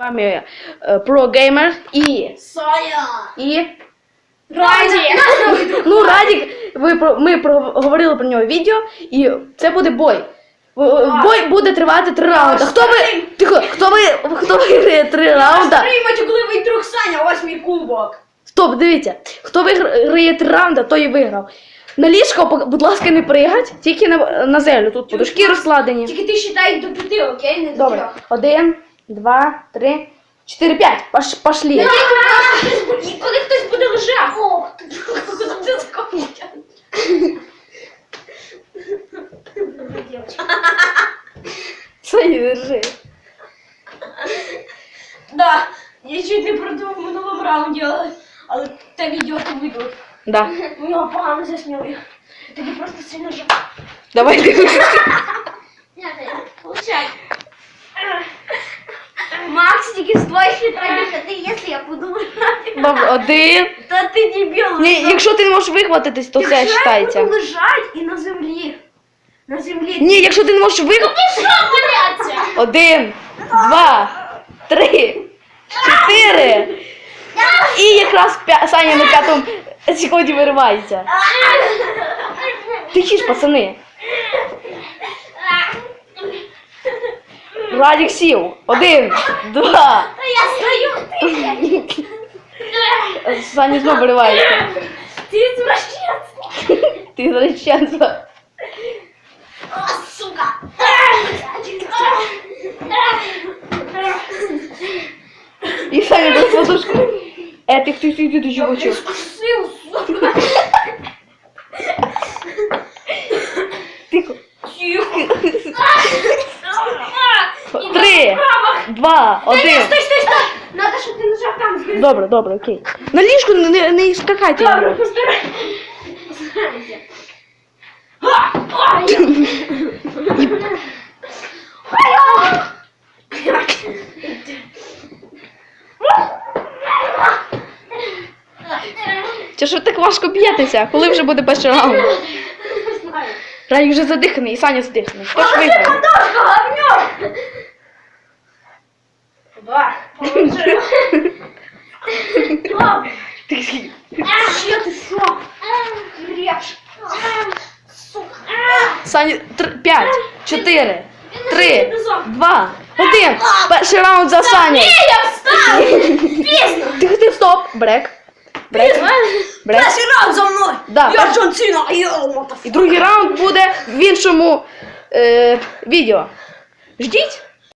вами е, ProGamer і. Соя! і. Раді! Ну, Радік, ви про ми проговорили про нього відео, і це буде бой. Бой буде тривати три раунди. Хто ви. Тихо, хто ви. Хто виграє три раунда? Приймать, коли вийтрох Саня, ось мій кубок. Стоп, дивіться. Хто виграє три раунда, той і виграв. На ліжко, будь ласка, не пригать, тільки на, на землю. Тут подушки розкладені. Тільки ти считай до п'яти, окей? Не до трьох. Один, два, три, чотири, п'ять. Пош, пошлі. І коли хтось буде лежати. Ох, ти це скажуть. Саня, держи. Да, я чуть не продумав в минулому раунді, але, але те відео ти видав. Да. Ми його погано засняли. Тоді просто сильно жах. Давай. Получай. Добре, один. Та ти дебіл. Ні, якщо ти не можеш вихватитись, то все Якщо я вважається. лежать і на землі. На землі. Ні, якщо ти не можеш вихватитись. Що бояться? Один, два, три, чотири. І якраз п'я... Саня на п'ятому секунді виривається. Тихіш, пацани. Радік сів. Один, два. Та я стою. Ти, Саня знову виривається. ти звращенство. Ти зреченця. О, сука. І Саня без подушку. Е, ти хтось йди до сука. Тихо. Тихо. Три, два, один. Стой, стой, стой. Щоб ти нажав там. зберись. Добре, добре, окей. На ліжку не, не, скакайте. Добре, постарайся. Чи що так важко б'єтеся? Коли вже буде перший раунд? Рай вже задиханий, і Саня задиханий. Хто ж виграє? Подошка, говнюк! Два. Положи. Два. Ти скільки? Ще ти що? Рєш. Сука. Саня, три, п'ять, чотири, три, два, один. Перший раунд за Саню. Ні, я встав! Пізно! Тихо, ти стоп. Брек. Брек. Брек. Перший раунд за мною! Да, Я перш- Джон Сіна, а я what І другий раунд буде в іншому е, відео. Ждіть.